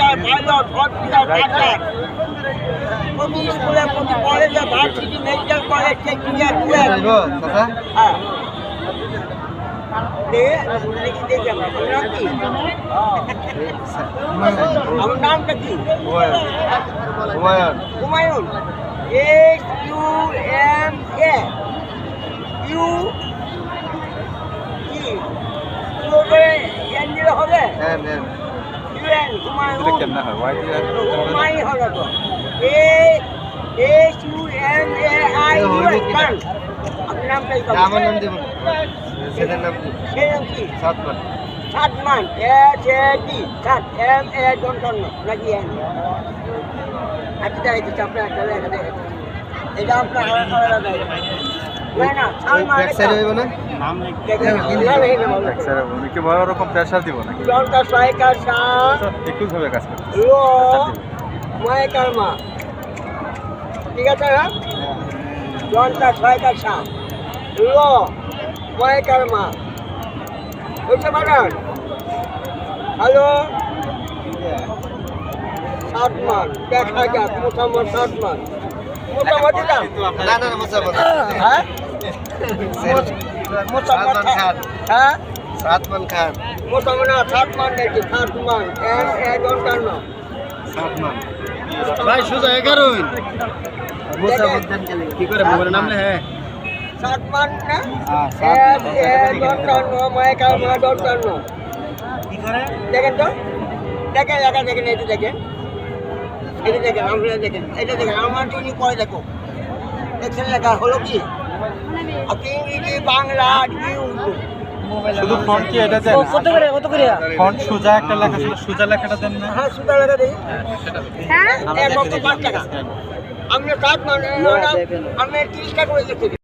Doctor pilot hospital doctor প্রতি স্কুলে প্রতি কলেজে ভার্সিটি মেডিকেল কলেজ টেকনিক্যাল হ্যাঁ। আমার নামটা কি? Humayun. S U M A U কি এন দিলে হবে? ইউ এন হুমায়ুন হুমায়ুন হবে তো A S U M A I U N Khan আপনার নামটা কি? আমার নাম দেবো ছেলের নাম সেই নাম কি? Satman. Satman. S A D সাত এম এ দন্তন্য নাকি এন আচ্ছা এটা আপনার এটা আপনার আলাদা আলাদা ব্যাক সাইড হইব না? কি বড় রকম প্রেশার দিব নাকি? জনতা সহায়িকার সাহ একুশ ভাবে কাজ করতে লো ময়কার মা ঠিক আছে লো ময়কার মা হ্যালো সাত মান দেখা যাক মোটামুটি সাত মান দাম না না না হ্যাঁ সাতমান খান। হ্যাঁ সাতমান খান মোটামুটি সাত মান দেখছি সাত মান এক এক না সাতমান ভাই সোজা এগারো কি করে মোবাইল নাম হ্যাঁ সাত মান না? হ্যাঁ, এক এক দন্তান্ন মায়কার মা দন্তান্ন। দেখেন তো? দেখেন লেখা দেখেন এটা দেখেন। এটা দেখেন আমরা দেখেন। এটা দেখেন আমার জন্য পরে দেখো? দেখছেন লেখা হলো কি? আপনি ইংরেজি বাংলা উর্দু। শুধু ফন্ট কি এটা দেন? কত করে কত করে? ফন্ট সোজা একটা লেখা ছিল সোজা লেখাটা দেন না? হ্যাঁ লেখা দেখি হ্যাঁ? টাকা। আমরা সাত মান আমরা তিরিশ টাকা করে দেখতে